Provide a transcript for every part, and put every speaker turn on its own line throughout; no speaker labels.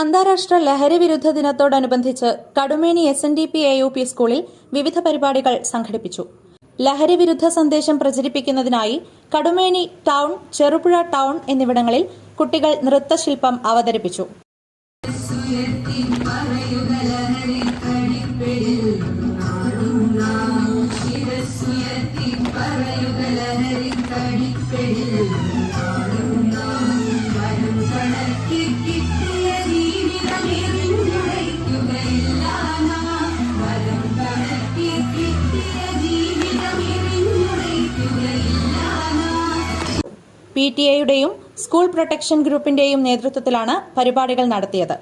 അന്താരാഷ്ട്ര ലഹരി വിരുദ്ധ ദിനത്തോടനുബന്ധിച്ച് Kadumeni S N D P A U P സ്കൂളിൽ വിവിധ പരിപാടികൾ സംഘടിപ്പിച്ചു. ലഹരി വിരുദ്ധ സന്ദേശം പ്രചരിപ്പിക്കുന്നതിനായി കടുമേനി ടൗൺ ചെറുപുഴ ടൗൺ എന്നിവിടങ്ങളിൽ കുട്ടികൾ നൃത്തശില്പം അവതരിപ്പിച്ചു.
കിട്ടിയ
പി ടി എയുടെയും സ്കൂൾ പ്രൊട്ടക്ഷൻ ഗ്രൂപ്പിന്റെയും നേതൃത്വത്തിലാണ് പരിപാടികൾ നടത്തിയത്.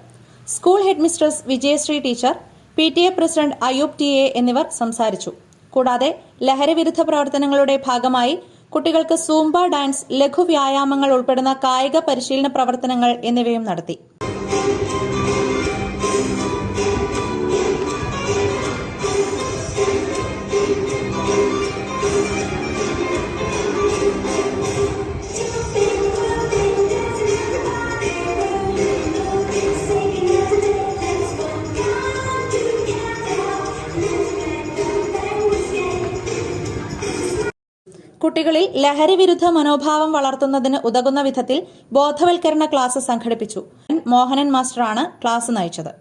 School headmistress Vijayasree teacher P T A president Ayoob T A എന്നിവർ സംസാരിച്ചു. കൂടാതെ ലഹരിവിരുദ്ധ പ്രവർത്തനങ്ങളുടെ ഭാഗമായി കുട്ടികൾക്ക് സൂംബ ഡാൻസ് ലഘു വ്യായാമങ്ങൾ ഉൾപ്പെടുന്ന കായിക പരിശീലന പ്രവർത്തനങ്ങൾ എന്നിവയും നടത്തി. കുട്ടികളിൽ ലഹരി വിരുദ്ധ മനോഭാവം വളർത്തുന്നതിന് ഉതകുന്ന വിധത്തിൽ ബോധവൽക്കരണ ക്ലാസ് സംഘടിപ്പിച്ചു. മോഹനൻ മാസ്റ്ററാണ് ക്ലാസ് നയിച്ചത്.